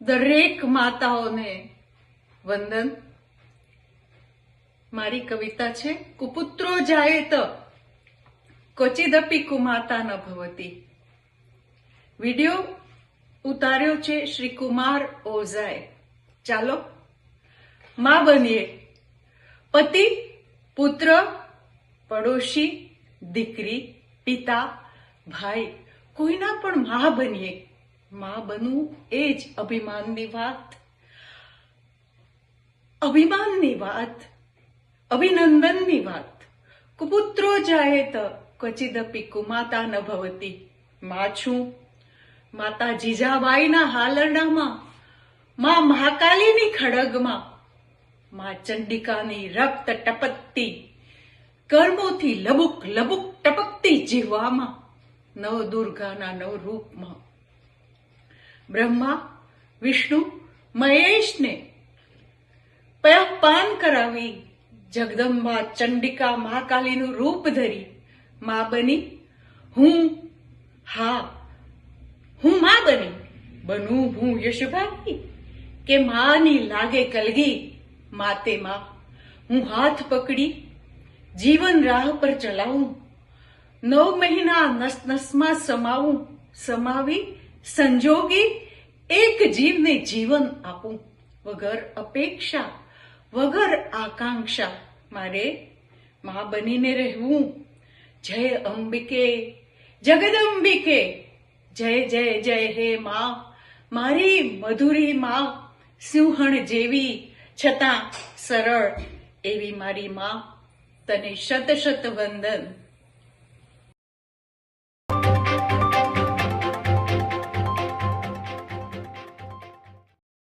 દરેક માતાઓને વંદન. મારી કવિતા છે, કુપુત્રો જાયેત, ક્વચિદપી કુમાતા ન ભવતી. વિડિયો ઉતાર્યો છે શ્રી કુમાર ઓઝાએ. ચાલો, માં બનીએ. પતિ, પુત્ર, પડોશી, દીકરી, પિતા, ભાઈ, કોઈના પણ માં બનીએ. માં બનવું એ જ અભિમાનની વાત. અભિમાનની વાત, અભિનંદનની વાત. કુપુત્રો જાય તો ક્વચિદપી કુમાતા ન ભવતી. મા છું. માતા જીજાબાઈના હાલરડામાં, માં મહાકાલીની ખડગમાં, માં ચંડિકાની રક્ત ટપકતી, કર્મોથી લબુક લબુક ટપકતી જીવવામાં નવ દુર્ગાના નવ રૂપમાં બ્રહ્મા, વિષ્ણુ, મહેશને પાન કરાવી જગદંબા ચંડિકા મહાકાલીનું રૂપ ધરી, મા બની, હું, હા, હું માં બની, બનું હું યશુભાઈ, કે માની લાગે કલગી માતે મા, હું હાથ પકડી, જીવન રાહ પર ચલાવું, નવ મહિના નસ નસમાં સમાવું, સમાવી સંજોગી એક જીવને જીવન આપું. વગર અપેક્ષા, વગર આકાંક્ષા, મારે મા બનીને રહેવું. જય અંબિકે, જગદંબિકે, જય જય જય હે મા. મારી મધુરી મા, સિંહણ જેવી, છતાં સરળ એવી મારી મા. તને શત શત વંદન.